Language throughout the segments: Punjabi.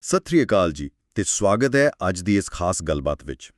ਸਤਿ ਸ੍ਰੀ ਅਕਾਲ ਜੀ ਤੇ ਸਵਾਗਤ ਹੈ ਅੱਜ ਦੀ ਇਸ ਖਾਸ ਗੱਲਬਾਤ ਵਿੱਚ।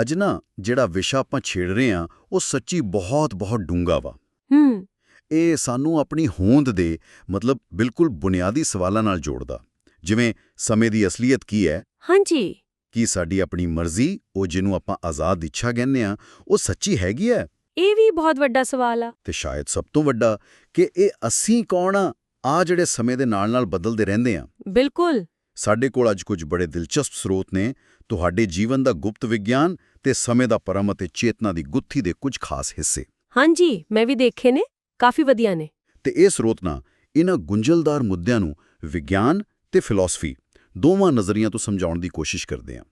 ਅੱਜ ਨਾ ਜਿਹੜਾ ਵਿਸ਼ਾ ਆਪਾਂ ਛੇੜ ਰਹੇ ਹਾਂ ਉਹ ਸੱਚੀ ਬਹੁਤ ਬਹੁਤ ਡੂੰਘਾ ਵਾ। ਹੂੰ। ਇਹ ਸਾਨੂੰ ਆਪਣੀ ਹੋਂਦ ਦੇ ਮਤਲਬ ਬਿਲਕੁਲ ਬੁਨਿਆਦੀ ਸਵਾਲਾਂ ਨਾਲ ਜੋੜਦਾ। ਜਿਵੇਂ ਸਮੇਂ ਦੀ ਅਸਲੀਅਤ ਕੀ ਹੈ? ਹਾਂਜੀ। ਕੀ ਸਾਡੀ ਆਪਣੀ ਮਰਜ਼ੀ ਉਹ ਜਿਹਨੂੰ ਆਪਾਂ ਆਜ਼ਾਦ ਇੱਛਾ ਕਹਿੰਦੇ ਆ ਉਹ ਸੱਚੀ ਹੈਗੀ ਹੈ? ਇਹ ਵੀ ਬਹੁਤ ਵੱਡਾ ਸਵਾਲ ਆ। ਤੇ ਸ਼ਾਇਦ ਸਭ ਤੋਂ ਵੱਡਾ ਕਿ ਇਹ ਅਸੀਂ ਕੌਣ ਆ? ਆ ਜਿਹੜੇ ਸਮੇਂ ਦੇ ਨਾਲ-ਨਾਲ ਬਦਲਦੇ ਰਹਿੰਦੇ ਆ ਬਿਲਕੁਲ। ਸਾਡੇ ਕੋਲ ਅੱਜ ਕੁਝ ਬੜੇ ਦਿਲਚਸਪ ਸਰੋਤ ਨੇ। ਤੁਹਾਡੇ ਜੀਵਨ ਦਾ ਗੁਪਤ ਵਿਗਿਆਨ ਤੇ ਸਮੇਂ ਦਾ ਪਰਮ ਅਤੇ ਚੇਤਨਾ ਦੀ ਗੁੱਥੀ ਦੇ ਕੁਝ ਖਾਸ ਹਿੱਸੇ। ਹਾਂਜੀ ਮੈਂ ਵੀ ਦੇਖੇ ਨੇ ਕਾਫੀ ਵਧੀਆ ਨੇ। ਤੇ ਇਹ ਸਰੋਤ ਨਾ ਇਹਨਾਂ ਗੁੰਝਲਦਾਰ ਮੁੱਦਿਆਂ ਨੂੰ ਵਿਗਿਆਨ ਤੇ ਫਿਲਾਸਫੀ ਦੋਵਾਂ ਨਜ਼ਰੀਆਂ ਤੋਂ ਸਮਝਾਉਣ ਦੀ ਕੋਸ਼ਿਸ਼ ਕਰਦੇ ਹਾਂ।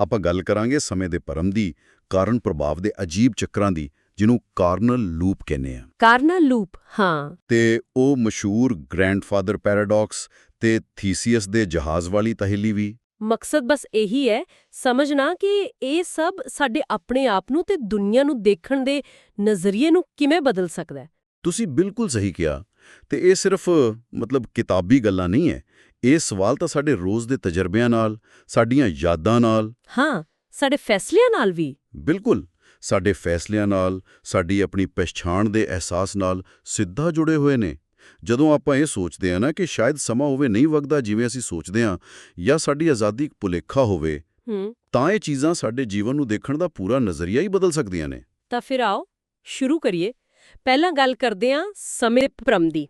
ਆਪਾਂ ਗੱਲ ਕਰਾਂਗੇ ਸਮੇਂ ਦੇ ਪਰਮ ਦੀ ਕਾਰਨ ਪ੍ਰਭਾਵ ਦੇ ਅਜੀਬ ਚੱਕਰਾਂ ਦੀ ਜਿਹਨੂੰ ਕਾਰਨਲ ਲੂਪ ਕਹਿੰਦੇ ਆ। ਕਾਰਨਲ ਲੂਪ ਹਾਂ। ਤੇ ਉਹ ਮਸ਼ਹੂਰ ਗ੍ਰੈਂਡਫਾਦਰ ਪੈਰਾਡਾਕਸ ਤੇ ਥੀਸੀਅਸ ਦੇ ਜਹਾਜ਼ ਵਾਲੀ ਤਹਿਲੀ ਵੀ। ਮਕਸਦ ਬਸ ਇਹੀ ਹੈ ਸਮਝਣਾ ਕਿ ਇਹ ਸਭ ਸਾਡੇ ਆਪਣੇ ਆਪ ਨੂੰ ਤੇ ਦੁਨੀਆ ਨੂੰ ਦੇਖਣ ਦੇ ਨਜ਼ਰੀਏ ਨੂੰ ਕਿਵੇਂ ਬਦਲ ਸਕਦਾ ਹੈ। ਤੁਸੀਂ ਬਿਲਕੁਲ ਸਹੀ ਕਿਹਾ ਤੇ ਇਹ ਸਿਰਫ ਮਤਲਬ ਕਿਤਾਬੀ ਗੱਲਾਂ ਨਹੀਂ ਹੈ। ਇਹ ਸਵਾਲ ਤਾਂ ਸਾਡੇ ਰੋਜ਼ ਦੇ ਤਜਰਬਿਆਂ ਨਾਲ ਸਾਡੀਆਂ ਯਾਦਾਂ ਨਾਲ। ਹਾਂ ਸਾਡੇ ਫੈਸਲਿਆਂ ਨਾਲ ਵੀ। ਬਿਲਕੁਲ। ਸਾਡੇ ਫੈਸਲਿਆਂ ਨਾਲ ਸਾਡੀ ਆਪਣੀ ਪਛਾਣ ਦੇ ਅਹਿਸਾਸ ਨਾਲ ਸਿੱਧਾ ਜੁੜੇ ਹੋਏ ਨੇ। ਜਦੋਂ ਆਪਾਂ ਇਹ ਸੋਚਦੇ ਹਾਂ ਨਾ ਕਿ ਸ਼ਾਇਦ ਸਮਾਂ ਹੋਵੇ ਨਹੀਂ ਵਗਦਾ ਜਿਵੇਂ ਅਸੀਂ ਸੋਚਦੇ ਹਾਂ ਜਾਂ ਸਾਡੀ ਆਜ਼ਾਦੀ ਇੱਕ ਭੁਲੇਖਾ ਹੋਵੇ ਹੂੰ। ਤਾਂ ਇਹ ਚੀਜ਼ਾਂ ਸਾਡੇ ਜੀਵਨ ਨੂੰ ਦੇਖਣ ਦਾ ਪੂਰਾ ਨਜ਼ਰੀਆ ਹੀ ਬਦਲ ਸਕਦੀਆਂ ਨੇ। ਤਾਂ ਫਿਰ ਆਓ ਸ਼ੁਰੂ ਕਰੀਏ। ਪਹਿਲਾਂ ਗੱਲ ਕਰਦੇ ਹਾਂ ਸਮੇਂ ਦੇ ਭ੍ਰਮ ਦੀ।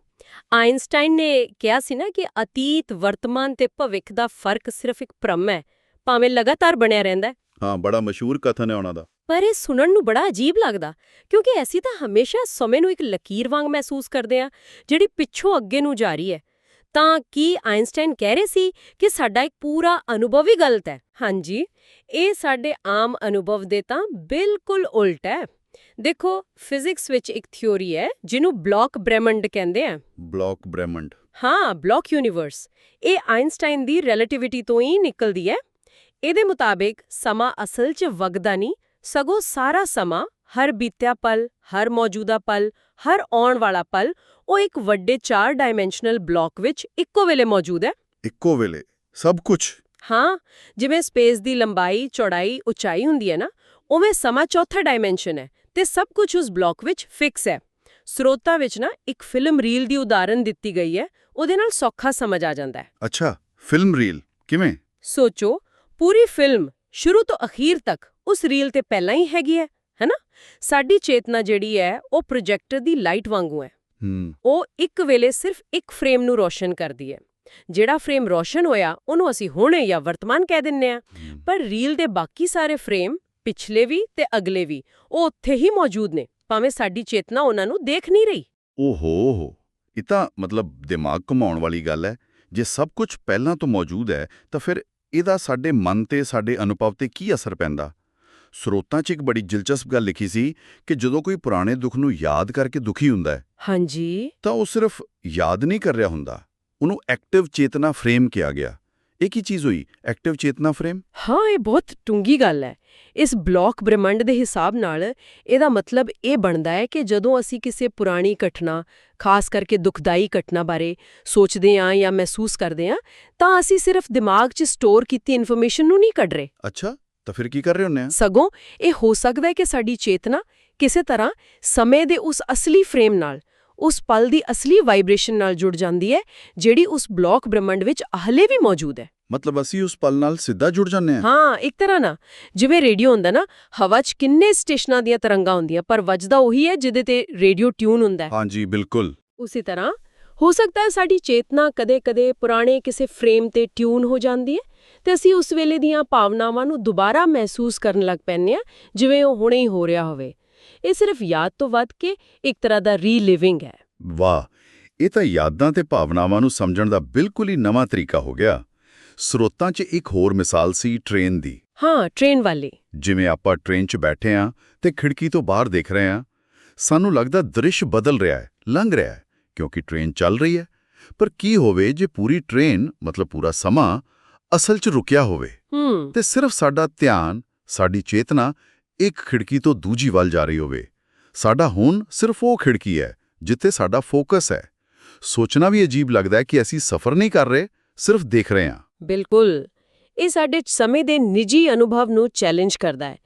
ਆਇਨਸਟਾਈਨ ਨੇ ਕਿਹਾ ਸੀ ਨਾ ਕਿ ਅਤੀਤ ਵਰਤਮਾਨ ਤੇ ਭਵਿੱਖ ਦਾ ਫ਼ਰਕ ਸਿਰਫ ਇੱਕ ਭ੍ਰਮ ਹੈ ਭਾਵੇਂ ਲਗਾਤਾਰ ਬਣਿਆ ਰਹਿੰਦਾ। ਹਾਂ ਬੜਾ ਮਸ਼ਹੂਰ ਕਥਨ ਹੈ ਉਹਨਾਂ ਦਾ। ਪਰ ਇਹ ਸੁਣਨ ਨੂੰ ਬੜਾ ਅਜੀਬ ਲੱਗਦਾ ਕਿਉਂਕਿ ਅਸੀਂ ਤਾਂ ਹਮੇਸ਼ਾ ਸਮੇਂ ਨੂੰ ਇੱਕ ਲਕੀਰ ਵਾਂਗ ਮਹਿਸੂਸ ਕਰਦੇ ਹਾਂ ਜਿਹੜੀ ਪਿੱਛੋਂ ਅੱਗੇ ਨੂੰ ਜਾ ਰਹੀ ਹੈ। ਤਾਂ ਕੀ ਆਇਨਸਟਾਈਨ ਕਹਿ ਰਹੇ ਸੀ ਕਿ ਸਾਡਾ ਇੱਕ ਪੂਰਾ ਅਨੁਭਵ ਹੀ ਗਲਤ ਹੈ? ਹਾਂਜੀ ਇਹ ਸਾਡੇ ਆਮ ਅਨੁਭਵ ਦੇ ਤਾਂ ਬਿਲਕੁਲ ਉਲਟ ਹੈ। ਦੇਖੋ ਫਿਜ਼ਿਕਸ ਵਿੱਚ ਇੱਕ ਥਿਉਰੀ ਹੈ ਜਿਹਨੂੰ ਬਲੌਕ ਬ੍ਰਹਿਮੰਡ ਕਹਿੰਦੇ ਆ। ਬਲੌਕ ਬ੍ਰਹਿਮੰਡ। ਹਾਂ ਬਲੌਕ ਯੂਨੀਵਰਸ। ਇਹ ਆਇਨਸਟਾਈਨ ਦੀ ਰਿਲੇਟਿਵਿਟੀ ਤੋਂ ਹੀ ਨਿਕਲਦੀ ਹੈ। ਇਹਦੇ ਮੁਤਾਬਿਕ ਸਮਾਂ ਅਸਲ 'ਚ ਵਗਦਾ ਨਹੀਂ ਸਗੋਂ ਸਾਰਾ ਸਮਾਂ ਹਰ ਬੀਤਿਆ ਪਲ ਹਰ ਮੌਜੂਦਾ ਪਲ ਹਰ ਆਉਣ ਵਾਲਾ ਪਲ ਉਹ ਇੱਕ ਵੱਡੇ 4 ਡਾਈਮੈਂਸ਼ਨਲ ਬਲੌਕ ਵਿੱਚ ਇੱਕੋ ਵੇਲੇ ਮੌਜੂਦ ਹੈ। ਇੱਕੋ ਵੇਲੇ ਸਭ ਕੁਝ ਹਾਂ ਜਿਵੇਂ ਸਪੇਸ ਦੀ ਲੰਬਾਈ ਚੌੜਾਈ ਉਚਾਈ ਹੁੰਦੀ ਹੈ ਨਾ ਉਵੇਂ ਸਮਾਂ ਚੌਥਾ ਡਾਈਮੈਂਸ਼ਨ ਹੈ ਤੇ ਸਭ ਕੁਝ ਉਸ ਬਲੌਕ ਵਿੱਚ ਫਿਕਸ ਹੈ। ਸਰੋਤਾਂ ਵਿੱਚ ਨਾ ਇੱਕ ਫਿਲਮ ਰੀਲ ਦੀ ਉਦਾਹਰਨ ਦਿੱਤੀ ਗਈ ਹੈ ਉਹਦੇ ਨਾਲ ਸੌਖਾ ਸਮਝ ਆ ਜਾਂਦਾ ਹੈ। ਅੱਛਾ ਫਿਲਮ ਰੀਲ ਕਿਵੇਂ? ਸੋਚੋ ਪੂਰੀ ਫਿਲਮ ਸ਼ੁਰੂ ਤੋਂ ਅਖੀਰ ਤੱਕ ਉਸ ਰੀਲ ਤੇ ਪਹਿਲਾਂ ਹੀ ਹੈਗੀ ਹੈ ਹੈਨਾ? ਸਾਡੀ ਚੇਤਨਾ ਜਿਹੜੀ ਹੈ ਉਹ ਪ੍ਰੋਜੈਕਟਰ ਦੀ ਲਾਈਟ ਵਾਂਗੂ ਹੈ। ਉਹ ਇੱਕ ਵੇਲੇ ਸਿਰਫ ਇੱਕ ਫਰੇਮ ਨੂੰ ਰੋਸ਼ਨ ਕਰਦੀ ਹੈ। ਜਿਹੜਾ ਫਰੇਮ ਰੋਸ਼ਨ ਹੋਇਆ ਉਹਨੂੰ ਅਸੀਂ ਹੁਣੇ ਜਾਂ ਵਰਤਮਾਨ ਕਹਿ ਦਿੰਨੇ ਆ ਪਰ ਰੀਲ ਦੇ ਬਾਕੀ ਸਾਰੇ ਫਰੇਮ ਪਿਛਲੇ ਵੀ ਤੇ ਅਗਲੇ ਵੀ ਉਹ ਉੱਥੇ ਹੀ ਮੌਜੂਦ ਨੇ। ਭਾਵੇਂ ਸਾਡੀ ਚੇਤਨਾ ਉਹਨਾਂ ਨੂੰ ਦੇਖ ਨਹੀਂ ਰਹੀ। ਓਹੋ ਹੋ ਇਹ ਤਾਂ ਮਤਲਬ ਦਿਮਾਗ ਘੁਮਾਉਣ ਵਾਲੀ ਗੱਲ ਹੈ। ਜੇ ਸਭ ਕੁਝ ਪਹਿਲਾਂ ਤੋਂ ਮੌਜੂਦ ਹੈ ਤਾਂ ਫਿਰ ਇਹਦਾ ਸਾਡੇ ਮਨ ਤੇ ਸਾਡੇ ਅਨੁਭਵ ਤੇ ਕੀ ਅਸਰ ਪੈਂਦਾ? ਸਰੋਤਾਂ 'ਚ ਇੱਕ ਬੜੀ ਦਿਲਚਸਪ ਗੱਲ ਲਿਖੀ ਸੀ ਕਿ ਜਦੋਂ ਕੋਈ ਪੁਰਾਣੇ ਦੁੱਖ ਨੂੰ ਯਾਦ ਕਰਕੇ ਦੁਖੀ ਹੁੰਦਾ ਹੈ ਹਾਂਜੀ। ਤਾਂ ਉਹ ਸਿਰਫ ਯਾਦ ਨਹੀਂ ਕਰ ਰਿਹਾ ਹੁੰਦਾ। ਉਹਨੂੰ ਐਕਟਿਵ ਚੇਤਨਾ ਫਰੇਮ ਕਿਹਾ ਗਿਆ। ਇਹ ਕੀ ਚੀਜ਼ ਹੋਈ? ਐਕਟਿਵ ਚੇਤਨਾ ਫਰੇਮ ਹਾਂ ਇਹ ਬਹੁਤ ਟੁੰਗੀ ਗੱਲ ਹੈ। ਇਸ ਬਲੌਕ ਬ੍ਰਹਿਮੰਡ ਦੇ ਹਿਸਾਬ ਨਾਲ ਇਹਦਾ ਮਤਲਬ ਇਹ ਬਣਦਾ ਹੈ ਕਿ ਜਦੋਂ ਅਸੀਂ ਕਿਸੇ ਪੁਰਾਣੀ ਘਟਨਾ ਖਾਸ ਕਰਕੇ ਦੁਖਦਾਈ ਘਟਨਾ ਬਾਰੇ ਸੋਚਦੇ ਹਾਂ ਜਾਂ ਮਹਿਸੂਸ ਕਰਦੇ ਹਾਂ ਤਾਂ ਅਸੀਂ ਸਿਰਫ ਦਿਮਾਗ 'ਚ ਸਟੋਰ ਕੀਤੀ ਇਨਫੋਰਮੇਸ਼ਨ ਨੂੰ ਨਹੀਂ ਕੱਢ ਰਹੇ। ਅੱਛਾ। ਤਾਂ ਫਿਰ ਕੀ ਕਰ ਰਹੇ ਹੁੰਨੇ ਆ? ਸਗੋਂ ਇਹ ਹੋ ਸਕਦਾ ਹੈ ਕਿ ਸਾਡੀ ਚੇਤਨਾ ਕਿਸੇ ਤਰ੍ਹਾਂ ਸਮੇਂ ਦੇ ਉਸ ਅਸਲੀ ਫਰੇਮ ਨਾਲ ਉਸ ਪਲ ਦੀ ਅਸਲੀ ਵਾਈਬ੍ਰੇਸ਼ਨ ਨਾਲ ਜੁੜ ਜਾਂਦੀ ਹੈ ਜਿਹੜੀ ਉਸ ਬਲੌਕ ਬ੍ਰਹਿਮੰਡ ਵਿੱਚ ਹਲੇ ਵੀ ਮੌਜੂਦ ਹੈ। ਮਤਲਬ ਅਸੀਂ ਉਸ ਪਲ ਨਾਲ ਸਿੱਧਾ ਜੁੜ ਜਾਂਦੇ ਆ ਹਾਂ ਇੱਕ ਤਰ੍ਹਾਂ ਨਾ ਜਿਵੇਂ ਰੇਡੀਓ ਹੁੰਦਾ ਨਾ ਹਵਾ 'ਚ ਕਿੰਨੇ ਸਟੇਸ਼ਨਾਂ ਦੀਆਂ ਤਰੰਗਾਂ ਹੁੰਦੀਆਂ ਪਰ ਵੱਜਦਾ ਉਹੀ ਹੈ ਜਿਹਦੇ ਤੇ ਰੇਡੀਓ ਟਿਊਨ ਹੁੰਦਾ ਹੈ। ਹਾਂਜੀ ਬਿਲਕੁਲ। ਉਸੇ ਤਰ੍ਹਾਂ ਹੋ ਸਕਦਾ ਹੈ ਸਾਡੀ ਚੇਤਨਾ ਕਦੇ-ਕਦੇ ਪੁਰਾਣੇ ਕਿਸੇ ਫਰੇਮ ਤੇ ਟਿਊਨ ਹੋ ਜਾਂਦੀ ਹੈ ਤੇ ਅਸੀਂ ਉਸ ਵੇਲੇ ਦੀਆਂ ਭਾਵਨਾਵਾਂ ਨੂੰ ਦੁਬਾਰਾ ਮਹਿਸੂਸ ਕਰਨ ਲੱਗ ਪੈਂਦੇ ਆ ਜਿਵੇਂ ਉਹ ਹੁਣੇ ਹੀ ਹੋ ਰਿਹਾ ਹੋਵੇ। ਇਹ ਸਿਰਫ ਯਾਦ ਤੋਂ ਵੱਧ ਕੇ ਇੱਕ ਤਰ੍ਹਾਂ ਦਾ ਰੀਲਿਵਿੰਗ ਹੈ। ਵਾਹ! ਇਹ ਤਾਂ ਯਾਦਾਂ ਤੇ ਭਾਵਨਾਵਾਂ ਨੂੰ ਸਮਝਣ ਦਾ ਬਿਲਕੁਲ ਹੀ ਨਵਾਂ ਤਰੀਕਾ ਹੋ ਗਿਆ। ਸਰੋਤਾਂ 'ਚ ਇੱਕ ਹੋਰ ਮਿਸਾਲ ਸੀ ਟ੍ਰੇਨ ਦੀ। ਹਾਂ ਟ੍ਰੇਨ ਵਾਲੇ। ਜਿਵੇਂ ਆਪਾਂ ਟ੍ਰੇਨ 'ਚ ਬੈਠੇ ਆਂ ਤੇ ਖਿੜਕੀ ਤੋਂ ਬਾਹਰ ਦੇਖ ਰਹੇ ਆਂ ਸਾਨੂੰ ਲੱਗਦਾ ਦ੍ਰਿਸ਼ ਬਦਲ ਰਿਹਾ ਹੈ ਲੰਘ ਰਿਹਾ ਹੈ ਕਿਉਂਕਿ ਟ੍ਰੇਨ ਚੱਲ ਰਹੀ ਹੈ। ਪਰ ਕੀ ਹੋਵੇ ਜੇ ਪੂਰੀ ਟ੍ਰੇਨ ਮਤਲਬ ਪੂਰਾ ਸਮਾਂ ਅਸਲ 'ਚ ਰੁਕਿਆ ਹੋਵੇ ਤੇ ਸਿਰਫ ਸਾਡਾ ਧਿਆਨ ਸਾਡੀ ਚੇਤਨਾ ਇੱਕ ਖਿੜਕੀ ਤੋਂ ਦੂਜੀ ਵੱਲ ਜਾ ਰਹੀ ਹੋਵੇ। ਸਾਡਾ ਹੁਣ ਸਿਰਫ ਉਹ ਖਿੜਕੀ ਹੈ ਜਿੱਥੇ ਸਾਡਾ ਫੋਕਸ ਹੈ। ਸੋਚਣਾ ਵੀ ਅਜੀਬ ਲੱਗਦਾ ਹੈ ਕਿ ਅਸੀਂ ਸਫ਼ਰ ਨਹੀਂ ਕਰ ਰਹੇ ਸਿਰਫ ਦੇਖ ਰਹੇ ਹਾਂ। ਬਿਲਕੁਲ। ਇਹ ਸਾਡੇ ਸਮੇਂ ਦੇ ਨਿੱਜੀ ਅਨੁਭਵ ਨੂੰ ਚੈਲੰਜ ਕਰਦਾ ਹੈ।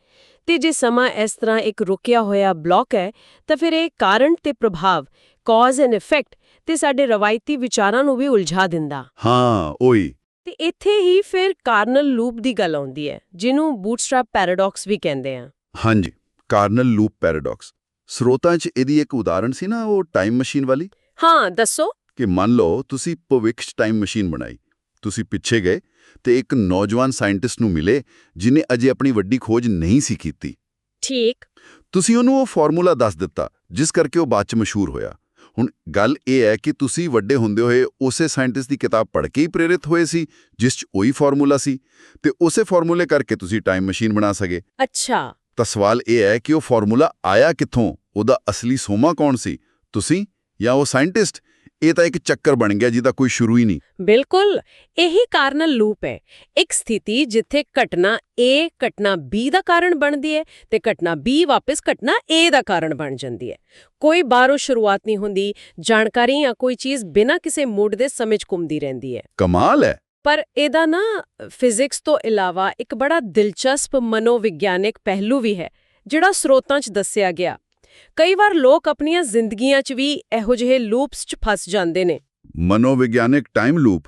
ਤੇ ਜੇ ਸਮਾਂ ਇਸ ਤਰ੍ਹਾਂ ਇੱਕ ਰੁਕਿਆ ਹੋਇਆ ਬਲੌਕ ਹੈ ਤਾਂ ਫਿਰ ਇਹ ਕਾਰਨ ਤੇ ਪ੍ਰਭਾਵ ਕਾਜ਼ ਐਂਡ ਇਫੈਕਟ ਤੇ ਸਾਡੇ ਰਵਾਇਤੀ ਵਿਚਾਰਾਂ ਨੂੰ ਵੀ ਉਲਝਾ ਦਿੰਦਾ। ਹਾਂ ਓਈ। ਤੇ ਇੱਥੇ ਹੀ ਫਿਰ ਕਾਰਨਲ ਲੂਪ ਦੀ ਗੱਲ ਆਉਂਦੀ ਹੈ ਜਿਹਨੂੰ ਬੂਟਸਟ੍ਰੈਪ ਪੈਰਾਡਾਕਸ ਵੀ ਕਹਿੰਦੇ ਆ। ਹਾਂਜੀ ਕਾਰਨਲ ਲੂਪ ਪੈਰਾਡਾਕਸ ਸਰੋਤਾਂ 'ਚ ਇਹਦੀ ਇੱਕ ਉਦਾਹਰਣ ਸੀ ਨਾ ਉਹ ਟਾਈਮ ਮਸ਼ੀਨ ਵਾਲੀ? ਹਾਂ ਦੱਸੋ। ਕਿ ਮੰਨ ਲਓ ਤੁਸੀਂ ਭਵਿੱਖ 'ਚ ਟਾਈਮ ਮਸ਼ੀਨ ਬਣਾਈ ਤੁਸੀਂ ਪਿੱਛੇ ਗਏ ਤੇ ਇੱਕ ਨੌਜਵਾਨ ਸਾਇੰਟਿਸਟ ਨੂੰ ਮਿਲੇ ਜਿਨੇ ਅਜੇ ਆਪਣੀ ਵੱਡੀ ਖੋਜ ਨਹੀਂ ਸੀ ਕੀਤੀ। ਠੀਕ। ਤੁਸੀਂ ਉਹਨੂੰ ਉਹ ਫਾਰਮੂਲਾ ਦੱਸ ਦਿੱਤਾ ਜਿਸ ਕਰਕੇ ਉਹ ਬਾਅਦ 'ਚ ਮਸ਼ਹੂਰ ਹੋਇਆ। ਹੁਣ ਗੱਲ ਇਹ ਹੈ ਕਿ ਤੁਸੀਂ ਵੱਡੇ ਹੁੰਦੇ ਹੋਏ ਉਸੇ ਸਾਇੰਟਿਸਟ ਦੀ ਕਿਤਾਬ ਪੜ੍ਹ ਕੇ ਹੀ ਪ੍ਰੇਰਿਤ ਹੋਏ ਸੀ ਜਿਸ 'ਚ ਉਹੀ ਫਾਰਮੂਲਾ ਸੀ। ਤੇ ਉਸੇ ਫਾਰਮੂਲੇ ਕਰਕੇ ਤੁਸੀਂ ਟਾਈਮ ਮਸ਼ੀਨ ਬਣਾ ਸਕੇ। ਅੱਛਾ। ਤਾਂ ਸਵਾਲ ਇਹ ਹੈ ਕਿ ਉਹ ਫਾਰਮੂਲਾ ਆਇਆ ਕਿੱਥੋਂ? ਉਹਦਾ ਅਸਲੀ ਸੋਮਾ ਕੌਣ ਸੀ? ਤੁਸੀਂ ਜਾਂ ਉਹ ਸਾਇੰਟਿਸਟ? ਇਹ ਤਾਂ ਇੱਕ ਚੱਕਰ ਬਣ ਗਿਆ ਜਿਹਦਾ ਕੋਈ ਸ਼ੁਰੂ ਹੀ ਨਹੀਂ। ਬਿਲਕੁਲ ਇਹੀ ਕਾਰਨਲ ਲੂਪ ਹੈ। ਇੱਕ ਸਥਿਤੀ ਜਿੱਥੇ ਘਟਨਾ A ਘਟਨਾ B ਦਾ ਕਾਰਨ ਬਣਦੀ ਹੈ ਤੇ ਘਟਨਾ B ਵਾਪਸ ਘਟਨਾ A ਦਾ ਕਾਰਨ ਬਣ ਜਾਂਦੀ ਹੈ। ਕੋਈ ਬਾਹਰੋਂ ਸ਼ੁਰੂਆਤ ਨਹੀਂ ਹੁੰਦੀ ਜਾਣਕਾਰੀ ਜਾਂ ਕੋਈ ਚੀਜ਼ ਬਿਨਾਂ ਕਿਸੇ ਮੂਡ ਦੇ ਸਮਝ ਘੁੰਮਦੀ ਰਹਿੰਦੀ ਹੈ। ਕਮਾਲ ਹੈ। ਪਰ ਇਹਦਾ ਨਾ ਫਿਜ਼ਿਕਸ ਤੋਂ ਇਲਾਵਾ ਇੱਕ ਬੜਾ ਦਿਲਚਸਪ ਮਨੋਵਿਗਿਆਨਿਕ ਪਹਿਲੂ ਵੀ ਹੈ ਜਿਹੜਾ ਸਰੋਤਾਂ 'ਚ ਦੱਸਿਆ ਗਿਆ। ਕਈ ਵਾਰ ਲੋਕ ਆਪਣੀਆਂ ਜ਼ਿੰਦਗੀਆਂ 'ਚ ਵੀ ਇਹੋ ਜਿਹੇ ਲੂਪਸ 'ਚ ਫਸ ਜਾਂਦੇ ਨੇ। ਮਨੋਵਿਗਿਆਨਿਕ ਟਾਈਮ ਲੂਪ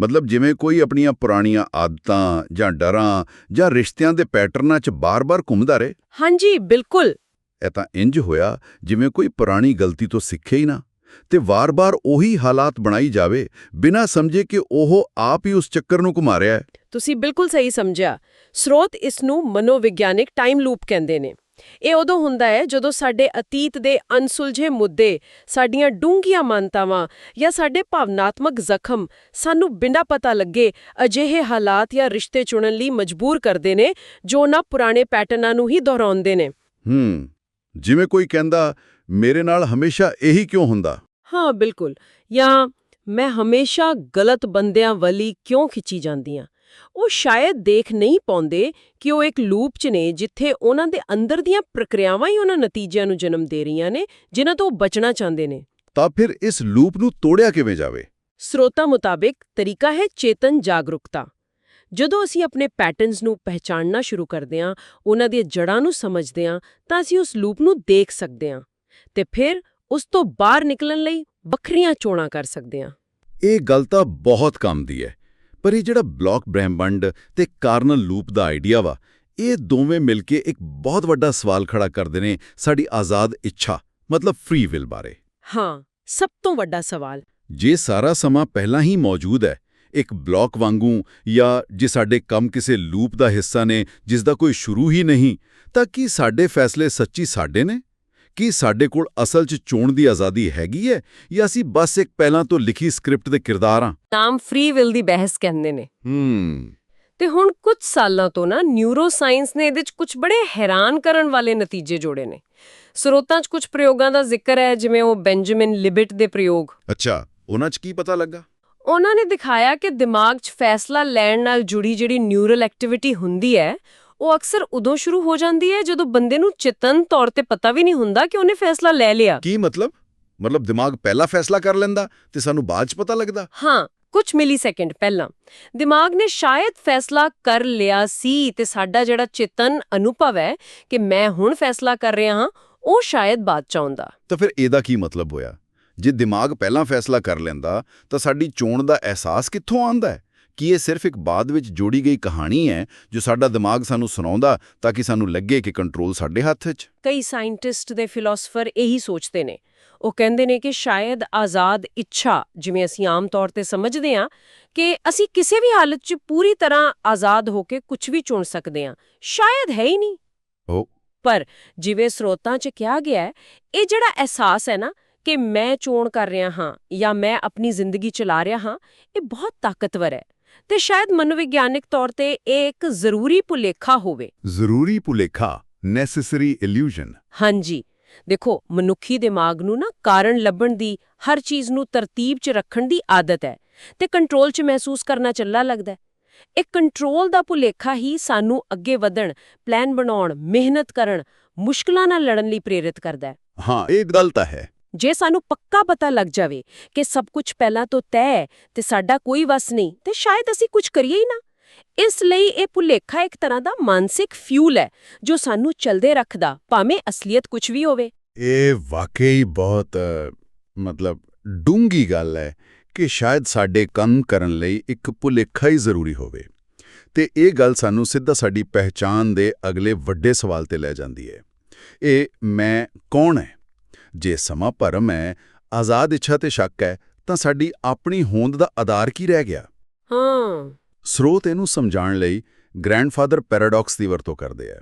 ਮਤਲਬ ਜਿਵੇਂ ਕੋਈ ਆਪਣੀਆਂ ਪੁਰਾਣੀਆਂ ਆਦਤਾਂ ਜਾਂ ਡਰਾਂ ਜਾਂ ਰਿਸ਼ਤਿਆਂ ਦੇ ਪੈਟਰਨਾਂ 'ਚ ਬਾਰ-ਬਾਰ ਘੁੰਮਦਾ ਰਹੇ। ਹਾਂਜੀ ਬਿਲਕੁਲ। ਇਹ ਤਾਂ ਇੰਜ ਹੋਇਆ ਜਿਵੇਂ ਕੋਈ ਪੁਰਾਣੀ ਗਲਤੀ ਤੋਂ ਸਿੱਖੇ ਹੀ ਨਾ ਤੇ ਵਾਰ-ਵਾਰ ਉਹੀ ਹਾਲਾਤ ਬਣਾਈ ਜਾਵੇ ਬਿਨਾਂ ਸਮਝੇ ਕਿ ਉਹ ਆਪ ਹੀ ਉਸ ਚੱਕਰ ਨੂੰ ਘੁਮਾ ਰਿਹਾ ਹੈ। ਤੁਸੀਂ ਬਿਲਕੁਲ ਸਹੀ ਸਮਝਿਆ। ਸਰੋਤ ਇਸ ਨੂੰ ਮਨੋਵਿਗਿਆਨਿਕ ਟਾਈਮ ਲੂਪ ਕਹਿੰਦੇ ਨੇ। ਇਹ ਉਦੋਂ ਹੁੰਦਾ ਹੈ ਜਦੋਂ ਸਾਡੇ ਅਤੀਤ ਦੇ ਅਨਸੁਲਝੇ ਮੁੱਦੇ ਸਾਡੀਆਂ ਡੂੰਘੀਆਂ ਮਾਨਤਾਵਾਂ ਜਾਂ ਸਾਡੇ ਭਾਵਨਾਤਮਕ ਜ਼ਖਮ ਸਾਨੂੰ ਬਿਨਾਂ ਪਤਾ ਲੱਗੇ ਅਜਿਹੇ ਹਾਲਾਤ ਜਾਂ ਰਿਸ਼ਤੇ ਚੁਣਨ ਲਈ ਮਜਬੂਰ ਕਰਦੇ ਨੇ ਜੋ ਉਹਨਾਂ ਪੁਰਾਣੇ ਪੈਟਰਨਾਂ ਨੂੰ ਹੀ ਦੁਹਰਾਉਂਦੇ ਨੇ। ਹੂੰ ਜਿਵੇਂ ਕੋਈ ਕਹਿੰਦਾ ਮੇਰੇ ਨਾਲ ਹਮੇਸ਼ਾ ਇਹੀ ਕਿਉਂ ਹੁੰਦਾ? ਹਾਂ ਬਿਲਕੁਲ। ਜਾਂ ਮੈਂ ਹਮੇਸ਼ਾ ਗਲਤ ਬੰਦਿਆਂ ਵੱਲੀ ਕਿਉਂ ਖਿੱਚੀ ਜਾਂਦੀ ਹਾਂ ਉਹ ਸ਼ਾਇਦ ਦੇਖ ਨਹੀਂ ਪਾਉਂਦੇ ਕਿ ਉਹ ਇੱਕ ਲੂਪ 'ਚ ਨੇ ਜਿੱਥੇ ਉਹਨਾਂ ਦੇ ਅੰਦਰ ਦੀਆਂ ਪ੍ਰਕਿਰਿਆਵਾਂ ਹੀ ਉਹਨਾਂ ਨਤੀਜਿਆਂ ਨੂੰ ਜਨਮ ਦੇ ਰਹੀਆਂ ਨੇ ਜਿਨ੍ਹਾਂ ਤੋਂ ਉਹ ਬਚਣਾ ਚਾਹੁੰਦੇ ਨੇ। ਤਾਂ ਫਿਰ ਇਸ ਲੂਪ ਨੂੰ ਤੋੜਿਆ ਕਿਵੇਂ ਜਾਵੇ? ਸਰੋਤਾ ਮੁਤਾਬਿਕ ਤਰੀਕਾ ਹੈ ਚੇਤਨ ਜਾਗਰੂਕਤਾ। ਜਦੋਂ ਅਸੀਂ ਆਪਣੇ ਪੈਟਰਨਸ ਨੂੰ ਪਹਿਚਾਨਣਾ ਸ਼ੁਰੂ ਕਰਦੇ ਹਾਂ ਉਹਨਾਂ ਦੀਆਂ ਜੜ੍ਹਾਂ ਨੂੰ ਸਮਝਦੇ ਹਾਂ ਤਾਂ ਅਸੀਂ ਉਸ ਲੂਪ ਨੂੰ ਦੇਖ ਸਕਦੇ ਹਾਂ ਤੇ ਫਿਰ ਉਸ ਤੋਂ ਬਾਹਰ ਨਿਕਲਣ ਲਈ ਵੱਖਰੀਆਂ ਚੋਣਾਂ ਕਰ ਸਕਦੇ ਹਾਂ। ਇਹ ਗੱਲ ਤਾਂ ਬਹੁਤ ਕੰਮ ਦੀ ਹੈ। ਪਰ ਇਹ ਜਿਹੜਾ ਬਲੌਕ ਬ੍ਰਹਿਮੰਡ ਤੇ ਕਾਰਨਲ ਲੂਪ ਦਾ ਆਈਡੀਆ ਵਾ ਇਹ ਦੋਵੇਂ ਮਿਲ ਕੇ ਇੱਕ ਬਹੁਤ ਵੱਡਾ ਸਵਾਲ ਖੜਾ ਕਰਦੇ ਨੇ ਸਾਡੀ ਆਜ਼ਾਦ ਇੱਛਾ ਮਤਲਬ ਫ੍ਰੀ ਵਿਲ ਬਾਰੇ। ਹਾਂ ਸਭ ਤੋਂ ਵੱਡਾ ਸਵਾਲ। ਜੇ ਸਾਰਾ ਸਮਾਂ ਪਹਿਲਾਂ ਹੀ ਮੌਜੂਦ ਹੈ ਇੱਕ ਬਲੌਕ ਵਾਂਗੂ ਜਾਂ ਜੇ ਸਾਡੇ ਕੰਮ ਕਿਸੇ ਲੂਪ ਦਾ ਹਿੱਸਾ ਨੇ ਜਿਸ ਦਾ ਕੋਈ ਸ਼ੁਰੂ ਹੀ ਨਹੀਂ ਤਾਂ ਕੀ ਸਾਡੇ ਫੈਸਲੇ ਸੱਚੀ ਸਾਡੇ ਨੇ? ਕੀ ਸਾਡੇ ਕੋਲ ਅਸਲ 'ਚ ਚੋਣ ਦੀ ਆਜ਼ਾਦੀ ਹੈਗੀ ਹੈ ਜਾਂ ਅਸੀਂ ਬਸ ਇੱਕ ਪਹਿਲਾਂ ਤੋਂ ਲਿਖੀ ਸਕ੍ਰਿਪਟ ਦੇ ਕਿਰਦਾਰ ਨਾਮ ਫ੍ਰੀ ਵਿਲ ਦੀ ਬਹਿਸ ਕਹਿੰਦੇ ਨੇ। ਹੂੰ। ਤੇ ਹੁਣ ਕੁਝ ਸਾਲਾਂ ਤੋਂ ਨਾ ਨਿਊਰੋ ਸਾਇੰਸ ਨੇ ਇਹਦੇ 'ਚ ਕੁਝ ਬੜੇ ਹੈਰਾਨ ਕਰਨ ਵਾਲੇ ਨਤੀਜੇ ਜੋੜੇ ਨੇ। ਸਰੋਤਾਂ 'ਚ ਕੁਝ ਪ੍ਰਯੋਗਾਂ ਦਾ ਜ਼ਿਕਰ ਹੈ ਜਿਵੇਂ ਉਹ ਬੈਂਜਾਮਿਨ ਲਿਬਟ ਦੇ ਪ੍ਰਯੋਗ। ਅੱਛਾ ਉਹਨਾਂ 'ਚ ਕੀ ਪਤਾ ਲੱਗਾ? ਉਹਨਾਂ ਨੇ ਦਿਖਾਇਆ ਕਿ ਦਿਮਾਗ 'ਚ ਫੈਸਲਾ ਲੈਣ ਨਾਲ ਜੁੜੀ ਜਿਹੜੀ ਨਿਊਰਲ ਐਕਟੀਵਿਟੀ ਹੁੰਦੀ ਹੈ ਉਹ ਅਕਸਰ ਉਦੋਂ ਸ਼ੁਰੂ ਹੋ ਜਾਂਦੀ ਹੈ ਜਦੋਂ ਬੰਦੇ ਨੂੰ ਚੇਤਨ ਤੌਰ ਤੇ ਪਤਾ ਵੀ ਨਹੀਂ ਹੁੰਦਾ ਕਿ ਉਹਨੇ ਫੈਸਲਾ ਲੈ ਲਿਆ। ਕੀ ਮਤਲਬ? ਮਤਲਬ ਦਿਮਾਗ ਪਹਿਲਾਂ ਫੈਸਲਾ ਕਰ ਲੈਂਦਾ ਤੇ ਸਾਨੂੰ ਬਾਅਦ 'ਚ ਪਤਾ ਲੱਗਦਾ? ਹਾਂ ਕੁਝ ਮਿਲੀ ਸੈਕਿੰਡ ਪਹਿਲਾਂ। ਦਿਮਾਗ ਨੇ ਸ਼ਾਇਦ ਫੈਸਲਾ ਕਰ ਲਿਆ ਸੀ ਤੇ ਸਾਡਾ ਜਿਹੜਾ ਚੇਤਨ ਅਨੁਭਵ ਹੈ ਕਿ ਮੈਂ ਹੁਣ ਫੈਸਲਾ ਕਰ ਰਿਹਾ ਹਾਂ ਉਹ ਸ਼ਾਇਦ ਬਾਅਦ ਚ ਆਉਂਦਾ। ਤਾਂ ਫਿਰ ਇਹਦਾ ਕੀ ਮਤਲਬ ਹੋਇਆ? ਜੇ ਦਿਮਾਗ ਪਹਿਲਾਂ ਫੈਸਲਾ ਕਰ ਲੈਂਦਾ ਤਾਂ ਸਾਡੀ ਚੋਣ ਦਾ ਅਹਿਸਾਸ ਕਿੱਥੋਂ ਆਉਂਦਾ ਹੈ? ਕੀ ਇਹ ਸਿਰਫ ਇੱਕ ਬਾਅਦ ਵਿੱਚ ਜੋੜੀ ਗਈ ਕਹਾਣੀ ਹੈ ਜੋ ਸਾਡਾ ਦਿਮਾਗ ਸਾਨੂੰ ਸੁਣਾਉਂਦਾ ਤਾਂ ਕਿ ਸਾਨੂੰ ਲੱਗੇ ਕਿ ਕੰਟਰੋਲ ਸਾਡੇ ਹੱਥ 'ਚ ਕਈ ਸਾਇੰਟਿਸਟ ਦੇ ਫਿਲਾਸਫਰ ਇਹੀ ਸੋਚਦੇ ਨੇ। ਉਹ ਕਹਿੰਦੇ ਨੇ ਕਿ ਸ਼ਾਇਦ ਆਜ਼ਾਦ ਇੱਛਾ ਜਿਵੇਂ ਅਸੀਂ ਆਮ ਤੌਰ ਤੇ ਸਮਝਦੇ ਹਾਂ ਕਿ ਅਸੀਂ ਕਿਸੇ ਵੀ ਹਾਲਤ 'ਚ ਪੂਰੀ ਤਰ੍ਹਾਂ ਆਜ਼ਾਦ ਹੋ ਕੇ ਕੁਝ ਵੀ ਚੁਣ ਸਕਦੇ ਹਾਂ। ਸ਼ਾਇਦ ਹੈ ਹੀ ਨਹੀਂ। ਓ। ਪਰ ਜਿਵੇਂ ਸਰੋਤਾਂ 'ਚ ਕਿਹਾ ਗਿਆ ਹੈ ਇਹ ਜਿਹੜਾ ਅਹਿਸਾਸ ਹੈ ਨਾ ਕਿ ਮੈਂ ਚੋਣ ਕਰ ਰਿਹਾ ਹਾਂ ਜਾਂ ਮੈਂ ਆਪਣੀ ਜ਼ਿੰਦਗੀ ਚਲਾ ਰਿਹਾ ਹਾਂ ਇਹ ਬਹੁਤ ਤਾਕਤਵਰ ਹੈ। ਤੇ ਸ਼ਾਇਦ ਮਨੋਵਿਗਿਆਨਿਕ ਤੌਰ ਤੇ ਇਹ ਇੱਕ ਜ਼ਰੂਰੀ ਭੁਲੇਖਾ ਹੋਵੇ। ਜ਼ਰੂਰੀ ਭੁਲੇਖਾ ਨੈਸੈਸਰੀ ਇਲੂਜਨ ਹਾਂਜੀ। ਦੇਖੋ ਮਨੁੱਖੀ ਦਿਮਾਗ ਨੂੰ ਨਾ ਕਾਰਨ ਲੱਭਣ ਦੀ ਹਰ ਚੀਜ਼ ਨੂੰ ਤਰਤੀਬ 'ਚ ਰੱਖਣ ਦੀ ਆਦਤ ਹੈ ਤੇ ਕੰਟਰੋਲ 'ਚ ਮਹਿਸੂਸ ਕਰਨਾ ਚੱਲਾ ਲੱਗਦਾ ਇਹ ਕੰਟਰੋਲ ਦਾ ਭੁਲੇਖਾ ਹੀ ਸਾਨੂੰ ਅੱਗੇ ਵਧਣ ਪਲਾਨ ਬਣਾਉਣ ਮਿਹਨਤ ਕਰਨ ਮੁਸ਼ਕਲਾਂ ਨਾਲ ਲੜਨ ਲਈ ਪ੍ਰੇਰਿਤ ਕਰਦਾ ਹੈ। ਹਾਂ ਇਹ ਗੱਲ ਤਾਂ ਹੈ। ਜੇ ਸਾਨੂੰ ਪੱਕਾ ਪਤਾ ਲੱਗ ਜਾਵੇ ਕਿ ਸਭ ਕੁਝ ਪਹਿਲਾਂ ਤੋਂ ਤੈਅ ਹੈ ਤੇ ਸਾਡਾ ਕੋਈ ਵਸ ਨਹੀਂ, ਤੇ ਸ਼ਾਇਦ ਅਸੀਂ ਕੁਝ ਕਰੀਏ ਹੀ ਨਾ। ਇਸ ਲਈ ਇਹ ਭੁਲੇਖਾ ਇੱਕ ਤਰ੍ਹਾਂ ਦਾ ਮਾਨਸਿਕ ਫਿਊਲ ਹੈ ਜੋ ਸਾਨੂੰ ਚਲਦੇ ਰੱਖਦਾ, ਭਾਵੇਂ ਅਸਲੀਅਤ ਕੁਝ ਵੀ ਹੋਵੇ। ਇਹ ਵਾਕਈ ਬਹੁਤ ਮਤਲਬ ਡੂੰਗੀ ਗੱਲ ਹੈ ਕਿ ਸ਼ਾਇਦ ਸਾਡੇ ਕੰਮ ਕਰਨ ਲਈ ਇੱਕ ਭੁਲੇਖਾ ਹੀ ਜ਼ਰੂਰੀ ਹੋਵੇ। ਤੇ ਇਹ ਗੱਲ ਸਾਨੂੰ ਸਿੱਧਾ ਸਾਡੀ ਪਹਿਚਾਨ ਦੇ ਅਗਲੇ ਵੱਡੇ ਸਵਾਲ ਤੇ ਲੈ ਜਾਂਦੀ ਹੈ। ਇਹ ਮੈਂ ਕੌਣ ਹੈ? ਜੇ ਸਮਾਂ ਭਰਮ ਹੈ ਆਜ਼ਾਦ ਇੱਛਾ ਤੇ ਸ਼ੱਕ ਹੈ ਤਾਂ ਸਾਡੀ ਆਪਣੀ ਹੋਂਦ ਦਾ ਆਧਾਰ ਕੀ ਰਹਿ ਗਿਆ? ਹਾਂ। ਸਰੋਤ ਇਹਨੂੰ ਸਮਝਾਉਣ ਲਈ ਗ੍ਰੈਂਡਫਾਦਰ ਪੈਰਾਡਾਕਸ ਦੀ ਵਰਤੋਂ ਕਰਦੇ ਹੈ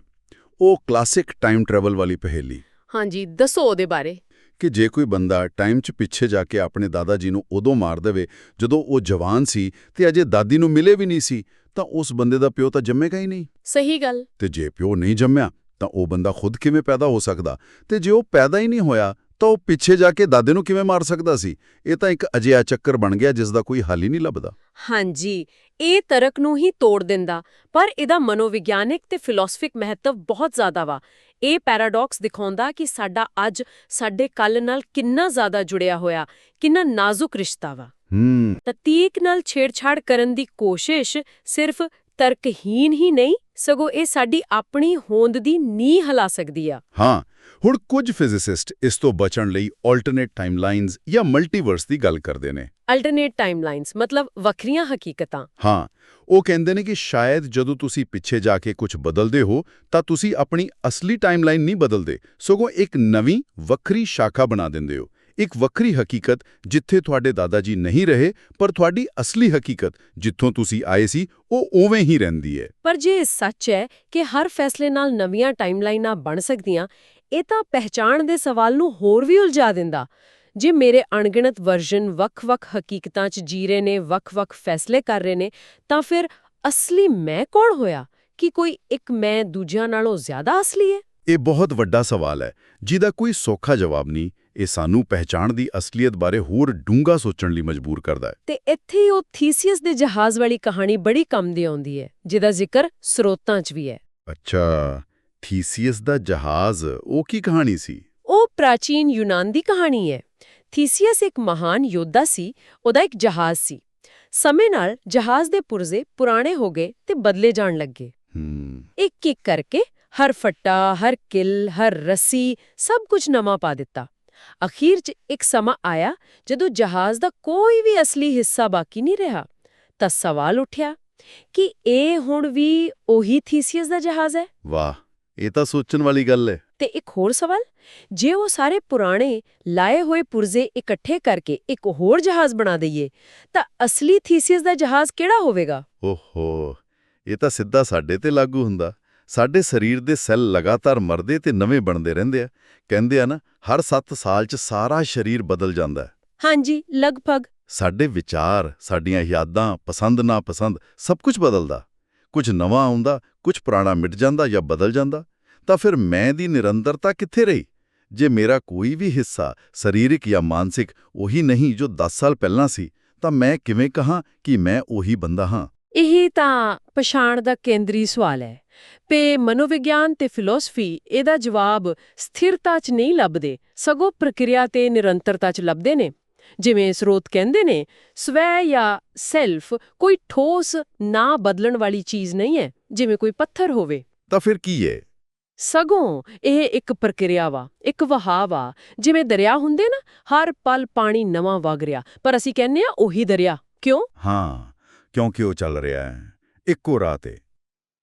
ਉਹ ਕਲਾਸਿਕ ਟਾਈਮ ਟਰੈਵਲ ਵਾਲੀ ਪਹੇਲੀ। ਹਾਂਜੀ ਦੱਸੋ ਉਹਦੇ ਬਾਰੇ। ਕਿ ਜੇ ਕੋਈ ਬੰਦਾ ਟਾਈਮ 'ਚ ਪਿੱਛੇ ਜਾ ਕੇ ਆਪਣੇ ਦਾਦਾ ਜੀ ਨੂੰ ਉਦੋਂ ਮਾਰ ਦੇਵੇ ਜਦੋਂ ਉਹ ਜਵਾਨ ਸੀ ਤੇ ਅਜੇ ਦਾਦੀ ਨੂੰ ਮਿਲੇ ਵੀ ਨਹੀਂ ਸੀ ਤਾਂ ਉਸ ਬੰਦੇ ਦਾ ਪਿਓ ਤਾਂ ਜੰਮੇਗਾ ਹੀ ਨਹੀਂ। ਸਹੀ ਗੱਲ। ਤੇ ਜੇ ਪਿਓ ਨਹੀਂ ਜੰਮਿਆ ਤਾਂ ਉਹ ਬੰਦਾ ਖੁਦ ਕਿਵੇਂ ਪੈਦਾ ਹੋ ਸਕਦਾ? ਤੇ ਜੇ ਉਹ ਪੈਦਾ ਹੀ ਨਹੀਂ ਹੋਇਆ ਤਾਂ ਉਹ ਪਿੱਛੇ ਜਾ ਕੇ ਦਾਦੇ ਨੂੰ ਕਿਵੇਂ ਮਾਰ ਸਕਦਾ ਸੀ? ਇਹ ਤਾਂ ਇੱਕ ਅਜਿਹਾ ਚੱਕਰ ਬਣ ਗਿਆ ਜਿਸ ਦਾ ਕੋਈ ਹੱਲ ਹੀ ਨਹੀਂ ਲੱਭਦਾ। ਹਾਂਜੀ ਇਹ ਤਰਕ ਨੂੰ ਹੀ ਤੋੜ ਦਿੰਦਾ ਪਰ ਇਹਦਾ ਮਨੋਵਿਗਿਆਨਿਕ ਤੇ ਫਿਲਾਸਫਿਕ ਮਹੱਤਵ ਬਹੁਤ ਜ਼ਿਆਦਾ ਵਾ। ਇਹ ਪੈਰਾਡਾਕਸ ਦਿਖਾਉਂਦਾ ਕਿ ਸਾਡਾ ਅੱਜ ਸਾਡੇ ਕੱਲ ਨਾਲ ਕਿੰਨਾ ਜ਼ਿਆਦਾ ਜੁੜਿਆ ਹੋਇਆ ਕਿੰਨਾ ਨਾਜ਼ੁਕ ਰਿਸ਼ਤਾ ਵਾ। ਹੂੰ। ਤਤੀਕ ਨਾਲ ਛੇੜਛਾੜ ਕਰਨ ਦੀ ਕੋਸ਼ਿਸ਼ ਸਿਰਫ ਤਰਕਹੀਨ ਹੀ ਨਹੀਂ ਸਗੋਂ ਇਹ ਸਾਡੀ ਆਪਣੀ ਹੋਂਦ ਦੀ ਨੀਂਹ ਹਿਲਾ ਸਕਦੀ ਆ। ਹਾਂ ਹੁਣ ਕੁਝ ਫਿਜ਼ਿਸਿਸਟ ਇਸ ਤੋਂ ਬਚਣ ਲਈ ਆਲਟਰਨੇਟ ਟਾਈਮਲਾਈਨਸ ਜਾਂ ਮਲਟੀਵਰਸ ਦੀ ਗੱਲ ਕਰਦੇ ਨੇ। ਅਲਟਰਨੇਟ ਟਾਈਮਲਾਈਨਸ ਮਤਲਬ ਵੱਖਰੀਆਂ ਹਕੀਕਤਾਂ। ਹਾਂ ਉਹ ਕਹਿੰਦੇ ਨੇ ਕਿ ਸ਼ਾਇਦ ਜਦੋਂ ਤੁਸੀਂ ਪਿੱਛੇ ਜਾ ਕੇ ਕੁਝ ਬਦਲਦੇ ਹੋ ਤਾਂ ਤੁਸੀਂ ਆਪਣੀ ਅਸਲੀ ਟਾਈਮਲਾਈਨ ਨਹੀਂ ਬਦਲਦੇ ਸਗੋਂ ਇੱਕ ਨਵੀਂ ਵੱਖਰੀ ਸ਼ਾਖਾ ਬਣਾ ਦਿੰਦੇ ਹੋ। ਇੱਕ ਵੱਖਰੀ ਹਕੀਕਤ ਜਿੱਥੇ ਤੁਹਾਡੇ ਦਾਦਾ ਜੀ ਨਹੀਂ ਰਹੇ ਪਰ ਤੁਹਾਡੀ ਅਸਲੀ ਹਕੀਕਤ ਜਿੱਥੋਂ ਤੁਸੀਂ ਆਏ ਸੀ ਉਹ ਉਵੇਂ ਹੀ ਰਹਿੰਦੀ ਹੈ। ਪਰ ਜੇ ਇਹ ਸੱਚ ਹੈ ਕਿ ਹਰ ਫੈਸਲੇ ਨਾਲ ਨਵੀਆਂ ਟਾਈਮਲਾਈਨਾਂ ਬਣ ਸਕਦੀਆਂ ਇਹ ਤਾਂ ਪਹਿਚਾਣ ਦੇ ਸਵਾਲ ਨੂੰ ਹੋਰ ਵੀ ਉਲਝਾ ਦਿੰਦਾ। ਜੇ ਮੇਰੇ ਅਣਗਿਣਤ ਵਰਜ਼ਨ ਵੱਖ-ਵੱਖ ਹਕੀਕਤਾਂ 'ਚ ਜੀ ਰਹੇ ਨੇ ਵੱਖ-ਵੱਖ ਫੈਸਲੇ ਕਰ ਰਹੇ ਨੇ ਤਾਂ ਫਿਰ ਅਸਲੀ ਮੈਂ ਕੌਣ ਹੋਇਆ ਕਿ ਕੋਈ ਇੱਕ ਮੈਂ ਦੂਜਿਆਂ ਨਾਲੋਂ ਜ਼ਿਆਦਾ ਅਸਲੀ ਹੈ? ਇਹ ਬਹੁਤ ਵੱਡਾ ਸਵਾਲ ਹੈ ਜਿਹਦਾ ਕੋਈ ਸੌਖਾ ਜਵਾਬ ਨਹੀਂ। ਇਹ ਸਾਨੂੰ ਪਹਿਚਾਣ ਦੀ ਅਸਲੀਅਤ ਬਾਰੇ ਹੋਰ ਡੂੰਘਾ ਸੋਚਣ ਲਈ ਮਜਬੂਰ ਕਰਦਾ ਹੈ। ਤੇ ਇੱਥੇ ਉਹ ਥੀਸੀਅਸ ਦੇ ਜਹਾਜ਼ ਵਾਲੀ ਕਹਾਣੀ ਬੜੀ ਕੰਮ ਦੀ ਆਉਂਦੀ ਹੈ ਜਿਹਦਾ ਜ਼ਿਕਰ ਸਰੋਤਾਂ 'ਚ ਵੀ ਹੈ। ਅੱਛਾ ਥੀਸੀਅਸ ਦਾ ਜਹਾਜ਼ ਉਹ ਕੀ ਕਹਾਣੀ ਸੀ? ਉਹ ਪ੍ਰਾਚੀਨ ਯੂਨਾਨ ਦੀ ਕਹਾਣੀ ਹੈ। ਥੀਸੀਅਸ ਇੱਕ ਮਹਾਨ ਯੋਧਾ ਸੀ ਉਹਦਾ ਇੱਕ ਜਹਾਜ਼ ਸੀ। ਸਮੇਂ ਨਾਲ ਜਹਾਜ਼ ਦੇ ਪੁਰਜ਼ੇ ਪੁਰਾਣੇ ਹੋ ਗਏ ਤੇ ਬਦਲੇ ਜਾਣ ਲੱਗੇ। ਇੱਕ ਇੱਕ ਕਰਕੇ ਹਰ ਫੱਟਾ ਹਰ ਕਿਲ ਹਰ ਰੱਸੀ ਸਭ ਕੁਝ ਨਵਾਂ ਪਾ ਦਿੱਤਾ। ਅਖੀਰ 'ਚ ਇੱਕ ਸਮਾਂ ਆਇਆ ਜਦੋਂ ਜਹਾਜ਼ ਦਾ ਕੋਈ ਵੀ ਅਸਲੀ ਹਿੱਸਾ ਬਾਕੀ ਨਹੀਂ ਰਿਹਾ ਤਾਂ ਸਵਾਲ ਉੱਠਿਆ ਕਿ ਇਹ ਹੁਣ ਵੀ ਉਹੀ ਥੀਸੀਅਸ ਦਾ ਜਹਾਜ਼ ਹੈ? ਵਾਹ ਇਹ ਤਾਂ ਸੋਚਣ ਵਾਲੀ ਗੱਲ ਹੈ। ਤੇ ਇੱਕ ਹੋਰ ਸਵਾਲ ਜੇ ਉਹ ਸਾਰੇ ਪੁਰਾਣੇ ਲਾਏ ਹੋਏ ਪੁਰਜ਼ੇ ਇਕੱਠੇ ਕਰਕੇ ਇੱਕ ਹੋਰ ਜਹਾਜ਼ ਬਣਾ ਦਈਏ ਤਾਂ ਅਸਲੀ ਥੀਸੀਅਸ ਦਾ ਜਹਾਜ਼ ਕਿਹੜਾ ਹੋਵੇਗਾ? ਓਹੋ ਇਹ ਤਾਂ ਸਿੱਧਾ ਸਾਡੇ ਤੇ ਲਾਗੂ ਹੁੰਦਾ। ਸਾਡੇ ਸਰੀਰ ਦੇ ਸੈੱਲ ਲਗਾਤਾਰ ਮਰਦੇ ਤੇ ਨਵੇਂ ਬਣਦੇ ਰਹਿੰਦੇ ਆ। ਕਹਿੰਦੇ ਆ ਨਾ ਹਰ 7 ਸਾਲ 'ਚ ਸਾਰਾ ਸਰੀਰ ਬਦਲ ਜਾਂਦਾ ਹੈ। ਹਾਂਜੀ ਲਗਭਗ। ਸਾਡੇ ਵਿਚਾਰ ਸਾਡੀਆਂ ਯਾਦਾਂ ਪਸੰਦ ਨਾ ਪਸੰਦ ਸਭ ਕੁਝ ਬਦਲਦਾ। ਕੁਝ ਨਵਾਂ ਆਉਂਦਾ ਕੁਝ ਪੁਰਾਣਾ ਮਿਟ ਜਾਂਦਾ ਜਾਂ ਬਦਲ ਜਾਂਦਾ। ਤਾਂ ਫਿਰ ਮੈਂ ਦੀ ਨਿਰੰਤਰਤਾ ਕਿੱਥੇ ਰਹੀ? ਜੇ ਮੇਰਾ ਕੋਈ ਵੀ ਹਿੱਸਾ ਸਰੀਰਕ ਜਾਂ ਮਾਨਸਿਕ ਉਹੀ ਨਹੀਂ ਜੋ 10 ਸਾਲ ਪਹਿਲਾਂ ਸੀ ਤਾਂ ਮੈਂ ਕਿਵੇਂ ਕਹਾਂ ਕਿ ਮੈਂ ਉਹੀ ਬੰਦਾ ਹਾਂ? ਇਹ ਤਾਂ ਪਛਾਣ ਦਾ ਕੇਂਦਰੀ ਸਵਾਲ ਹੈ। ਪੇ ਮਨੋਵਿਗਿਆਨ ਤੇ ਫਿਲਾਸਫੀ ਇਹਦਾ ਜਵਾਬ ਸਥਿਰਤਾ 'ਚ ਨਹੀਂ ਲੱਭਦੇ ਸਗੋਂ ਪ੍ਰਕਿਰਿਆ ਤੇ ਨਿਰੰਤਰਤਾ 'ਚ ਲੱਭਦੇ ਨੇ। ਜਿਵੇਂ ਸਰੋਤ ਕਹਿੰਦੇ ਨੇ ਸਵੈ ਜਾਂ ਸੈਲਫ ਕੋਈ ਠੋਸ ਨਾ ਬਦਲਣ ਵਾਲੀ ਚੀਜ਼ ਨਹੀਂ ਹੈ ਜਿਵੇਂ ਕੋਈ ਪੱਥਰ ਹੋਵੇ। ਤਾਂ ਫਿਰ ਕੀ ਹੈ? ਸਗੋਂ ਇਹ ਇੱਕ ਪ੍ਰਕਿਰਿਆ ਵਾ ਇੱਕ ਵਹਾਅ ਵਾ। ਜਿਵੇਂ ਦਰਿਆ ਹੁੰਦੇ ਨਾ ਹਰ ਪਲ ਪਾਣੀ ਨਵਾਂ ਵਗ ਰਿਹਾ ਪਰ ਅਸੀਂ ਕਹਿੰਦੇ ਆ ਉਹੀ ਦਰਿਆ। ਕਿਉਂ? ਹਾਂ। ਕਿਉਂਕਿ ਉਹ ਚੱਲ ਰਿਹਾ ਹੈ? ਇੱਕੋ ਰਾਹ ਤੇ।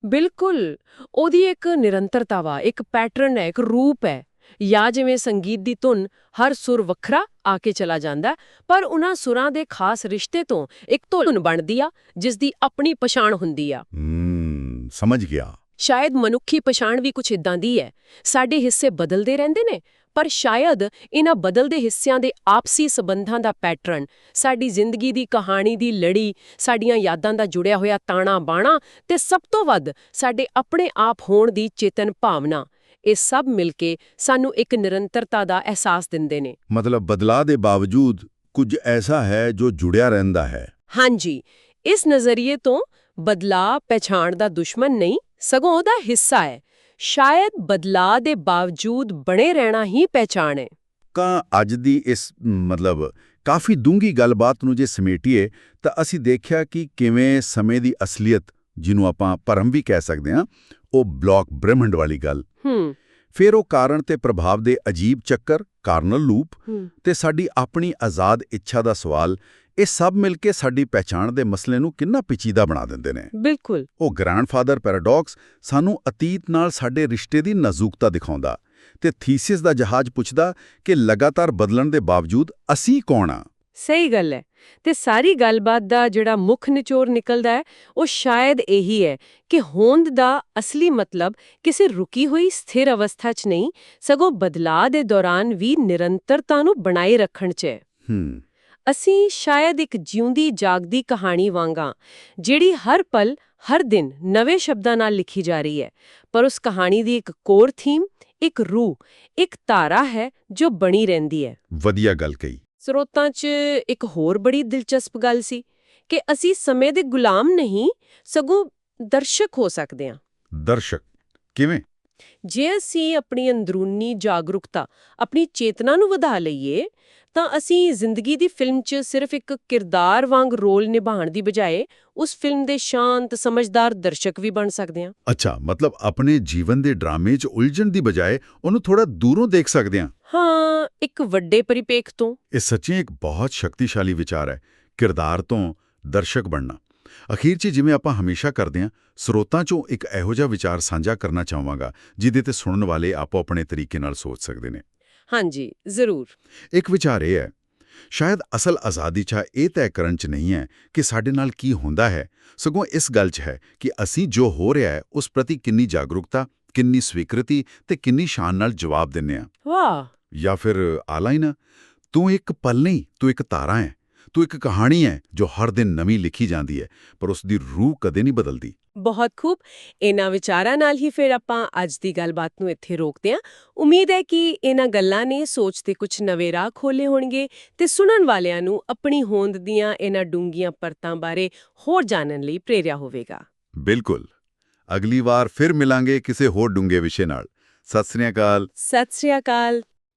ਬਿਲਕੁਲ। ਉਹਦੀ ਇੱਕ ਨਿਰੰਤਰਤਾ ਵਾ ਇੱਕ ਪੈਟਰਨ ਹੈ ਇੱਕ ਰੂਪ ਹੈ। ਜਾਂ ਜਿਵੇਂ ਸੰਗੀਤ ਦੀ ਧੁਨ ਹਰ ਸੁਰ ਵੱਖਰਾ ਆ ਕੇ ਚਲਾ ਜਾਂਦਾ ਪਰ ਉਹਨਾਂ ਸੁਰਾਂ ਦੇ ਖਾਸ ਰਿਸ਼ਤੇ ਤੋਂ ਇੱਕ ਧੁਨ ਬਣਦੀ ਆ ਜਿਸ ਦੀ ਆਪਣੀ ਪਛਾਣ ਹੁੰਦੀ ਆ। ਸਮਝ ਗਿਆ। ਸ਼ਾਇਦ ਮਨੁੱਖੀ ਪਛਾਣ ਵੀ ਕੁਝ ਇਦਾਂ ਦੀ ਹੈ। ਸਾਡੇ ਹਿੱਸੇ ਬਦਲਦੇ ਰਹਿੰਦੇ ਨੇ ਪਰ ਸ਼ਾਇਦ ਇਹਨਾਂ ਬਦਲਦੇ ਹਿੱਸਿਆਂ ਦੇ ਆਪਸੀ ਸਬੰਧਾਂ ਦਾ ਪੈਟਰਨ ਸਾਡੀ ਜ਼ਿੰਦਗੀ ਦੀ ਕਹਾਣੀ ਦੀ ਲੜੀ ਸਾਡੀਆਂ ਯਾਦਾਂ ਦਾ ਜੁੜਿਆ ਹੋਇਆ ਤਾਣਾ ਬਾਣਾ ਤੇ ਸਭ ਤੋਂ ਵੱਧ ਸਾਡੇ ਆਪਣੇ ਆਪ ਹੋਣ ਦੀ ਚੇਤਨ ਭਾਵਨਾ ਇਹ ਸਭ ਮਿਲ ਕੇ ਸਾਨੂੰ ਇੱਕ ਨਿਰੰਤਰਤਾ ਦਾ ਅਹਿਸਾਸ ਦਿੰਦੇ ਨੇ। ਮਤਲਬ ਬਦਲਾਅ ਦੇ ਬਾਵਜੂਦ ਕੁਝ ਐਸਾ ਹੈ ਜੋ ਜੁੜਿਆ ਰਹਿੰਦਾ ਹੈ। ਹਾਂਜੀ ਇਸ ਨਜ਼ਰੀਏ ਤੋਂ ਬਦਲਾਅ ਪਛਾਣ ਦਾ ਦੁਸ਼ਮਣ ਨਹੀਂ ਸਗੋਂ ਉਹਦਾ ਹਿੱਸਾ ਹੈ। ਸ਼ਾਇਦ ਬਦਲਾਅ ਦੇ ਬਾਵਜੂਦ ਬਣੇ ਰਹਿਣਾ ਹੀ ਪਹਿਚਾਣ ਹੈ ਲੋਕਾਂ ਅੱਜ ਦੀ ਇਸ ਮਤਲਬ ਕਾਫੀ ਡੂੰਗੀ ਗੱਲਬਾਤ ਨੂੰ ਜੇ ਸਮੇਟੀਏ ਤਾਂ ਅਸੀਂ ਦੇਖਿਆ ਕਿ ਕਿਵੇਂ ਸਮੇਂ ਦੀ ਅਸਲੀਅਤ ਜਿਹਨੂੰ ਆਪਾਂ ਭਰਮ ਵੀ ਕਹਿ ਸਕਦੇ ਹਾਂ ਉਹ ਬਲੌਕ ਬ੍ਰਹਿਮੰਡ ਵਾਲੀ ਗੱਲ। ਫਿਰ ਉਹ ਕਾਰਨ ਤੇ ਪ੍ਰਭਾਵ ਦੇ ਅਜੀਬ ਚੱਕਰ ਕਾਰਨਲ ਲੂਪ ਤੇ ਸਾਡੀ ਆਪਣੀ ਆਜ਼ਾਦ ਇੱਛਾ ਦਾ ਸਵਾਲ ਇਹ ਸਭ ਮਿਲ ਕੇ ਸਾਡੀ ਪਹਿਚਾਣ ਦੇ ਮਸਲੇ ਨੂੰ ਕਿੰਨਾ ਪਿਚੀਦਾ ਬਣਾ ਦਿੰਦੇ ਨੇ। ਬਿਲਕੁਲ। ਉਹ ਗ੍ਰੈਂਡਫਾਦਰ ਪੈਰਾਡੌਕਸ ਸਾਨੂੰ ਅਤੀਤ ਨਾਲ ਸਾਡੇ ਰਿਸ਼ਤੇ ਦੀ ਨਾਜ਼ੁਕਤਾ ਦਿਖਾਉਂਦਾ ਤੇ ਥੀਸਿਸ ਦਾ ਜਹਾਜ਼ ਪੁੱਛਦਾ ਕਿ ਲਗਾਤਾਰ ਬਦਲਣ ਦੇ ਬਾਵਜੂਦ ਅਸੀਂ ਕੌਣ ਆ? ਸਹੀ ਗੱਲ ਹੈ। ਤੇ ਸਾਰੀ ਗੱਲਬਾਤ ਦਾ ਜਿਹੜਾ ਮੁੱਖ ਨਿਚੋੜ ਨਿਕਲਦਾ ਹੈ ਉਹ ਸ਼ਾਇਦ ਇਹੀ ਹੈ ਕਿ ਹੋਂਦ ਦਾ ਅਸਲੀ ਮਤਲਬ ਕਿਸੇ ਰੁਕੀ ਹੋਈ ਸਥਿਰ ਅਵਸਥਾ 'ਚ ਨਹੀਂ ਸਗੋਂ ਬਦਲਾਅ ਦੇ ਦੌਰਾਨ ਵੀ ਨਿਰੰਤਰਤਾ ਨੂੰ ਬਣਾਏ ਰੱਖਣ 'ਚ ਹੈ। ਹੂੰ। ਅਸੀਂ ਸ਼ਾਇਦ ਇੱਕ ਜਿਉਂਦੀ ਜਾਗਦੀ ਕਹਾਣੀ ਵਾਂਗਾ ਜਿਹੜੀ ਹਰ ਪਲ ਹਰ ਦਿਨ ਨਵੇਂ ਸ਼ਬਦਾਂ ਨਾਲ ਲਿਖੀ ਜਾ ਰਹੀ ਹੈ। ਪਰ ਉਸ ਕਹਾਣੀ ਦੀ ਇੱਕ ਕੋਰ ਥੀਮ ਇੱਕ ਰੂਹ ਇੱਕ ਧਾਰਾ ਹੈ ਜੋ ਬਣੀ ਰਹਿੰਦੀ ਹੈ। ਵਧੀਆ ਗੱਲ ਕਹੀ। ਸਰੋਤਾਂ 'ਚ ਇੱਕ ਹੋਰ ਬੜੀ ਦਿਲਚਸਪ ਗੱਲ ਸੀ ਕਿ ਅਸੀਂ ਸਮੇਂ ਦੇ ਗੁਲਾਮ ਨਹੀਂ ਸਗੋਂ ਦਰਸ਼ਕ ਹੋ ਸਕਦੇ ਹਾਂ। ਦਰਸ਼ਕ। ਕਿਵੇਂ? ਜੇ ਅਸੀਂ ਆਪਣੀ ਅੰਦਰੂਨੀ ਜਾਗਰੂਕਤਾ ਆਪਣੀ ਚੇਤਨਾ ਨੂੰ ਵਧਾ ਲਈਏ ਤਾਂ ਅਸੀਂ ਜ਼ਿੰਦਗੀ ਦੀ ਫਿਲਮ 'ਚ ਸਿਰਫ ਇੱਕ ਕਿਰਦਾਰ ਵਾਂਗ ਰੋਲ ਨਿਭਾਉਣ ਦੀ ਬਜਾਏ ਉਸ ਫਿਲਮ ਦੇ ਸ਼ਾਂਤ ਸਮਝਦਾਰ ਦਰਸ਼ਕ ਵੀ ਬਣ ਸਕਦੇ ਹਾਂ। ਅੱਛਾ ਮਤਲਬ ਆਪਣੇ ਜੀਵਨ ਦੇ ਡਰਾਮੇ 'ਚ ਉਲਝਣ ਦੀ ਬਜਾਏ ਉਹਨੂੰ ਥੋੜਾ ਦੂਰੋਂ ਦੇਖ ਸਕਦੇ ਹਾਂ? ਹਾਂ ਇੱਕ ਵੱਡੇ ਪਰਿਪੇਖ ਤੋਂ। ਇਹ ਸੱਚੀ ਇੱਕ ਬਹੁਤ ਸ਼ਕਤੀਸ਼ਾਲੀ ਵਿਚਾਰ ਹੈ ਕਿਰਦਾਰ ਤੋਂ ਦਰਸ਼ਕ ਬਣਨਾ। ਅਖੀਰ 'ਚ ਜਿਵੇਂ ਆਪਾਂ ਹਮੇਸ਼ਾ ਕਰਦੇ ਹਾਂ ਸਰੋਤਾਂ 'ਚੋਂ ਇੱਕ ਇਹੋ ਜਿਹਾ ਵਿਚਾਰ ਸਾਂਝਾ ਕਰਨਾ ਚਾਹਾਂਗਾ ਜਿਹਦੇ ਤੇ ਸੁਣਨ ਵਾਲੇ ਆਪੋ ਆਪਣੇ ਤਰੀਕੇ ਨਾਲ ਸੋਚ ਸਕਦੇ ਨੇ। ਹਾਂਜੀ ਜ਼ਰੂਰ। ਇੱਕ ਵਿਚਾਰ ਇਹ ਹੈ ਸ਼ਾਇਦ ਅਸਲ ਆਜ਼ਾਦੀ ਚਾ ਇਹ ਤੈਅ ਕਰਨ 'ਚ ਨਹੀਂ ਹੈ ਕਿ ਸਾਡੇ ਨਾਲ ਕੀ ਹੁੰਦਾ ਹੈ। ਸਗੋਂ ਇਸ ਗੱਲ 'ਚ ਹੈ ਕਿ ਅਸੀਂ ਜੋ ਹੋ ਰਿਹਾ ਹੈ ਉਸ ਪ੍ਰਤੀ ਕਿੰਨੀ ਜਾਗਰੂਕਤਾ ਕਿੰਨੀ ਸਵੀਕ੍ਰਿਤੀ ਤੇ ਕਿੰਨੀ ਸ਼ਾਨ ਨਾਲ ਜਵਾਬ ਦਿੰਨੇ ਆ ਵਾਹ! ਜਾਂ ਫਿਰ ਆਲਾਈਨ ਤੂੰ ਇੱਕ ਪਲ ਨਹੀਂ ਤੂੰ ਇੱਕ ਤਾਰਾ ਹੈ। ਤੂੰ ਇੱਕ ਕਹਾਣੀ ਹੈ ਜੋ ਹਰ ਦਿਨ ਨਵੀਂ ਲਿਖੀ ਜਾਂਦੀ ਹੈ ਪਰ ਉਸ ਦੀ ਰੂਹ ਕਦੇ ਨਹੀਂ ਬਦਲਦੀ। ਬਹੁਤ ਖੂਬ। ਇਹਨਾਂ ਵਿਚਾਰਾਂ ਨਾਲ ਹੀ ਫਿਰ ਆਪਾਂ ਅੱਜ ਦੀ ਗੱਲਬਾਤ ਨੂੰ ਇੱਥੇ ਰੋਕਦੇ ਹਾਂ। ਉਮੀਦ ਹੈ ਕਿ ਇਹਨਾਂ ਗੱਲਾਂ ਨੇ ਸੋਚ ਤੇ ਕੁਝ ਨਵੇਂ ਰਾਹ ਖੋਲੇ ਹੋਣਗੇ ਤੇ ਸੁਣਨ ਵਾਲਿਆਂ ਨੂੰ ਆਪਣੀ ਹੋਂਦ ਦੀਆਂ ਇਹਨਾਂ ਡੂੰਗੀਆਂ ਪਰਤਾਂ ਬਾਰੇ ਹੋਰ ਜਾਣਨ ਲਈ ਪ੍ਰੇਰਿਆ ਹੋਵੇਗਾ। ਬਿਲਕੁਲ। ਅਗਲੀ ਵਾਰ ਫਿਰ ਮਿਲਾਂਗੇ ਕਿਸੇ ਹੋਰ ਡੂੰਘੇ ਵਿਸ਼ੇ ਨਾਲ। ਸਤਿ ਸ੍ਰੀ ਅਕਾਲ। ਸਤਿ ਸ੍ਰੀ ਅਕਾਲ।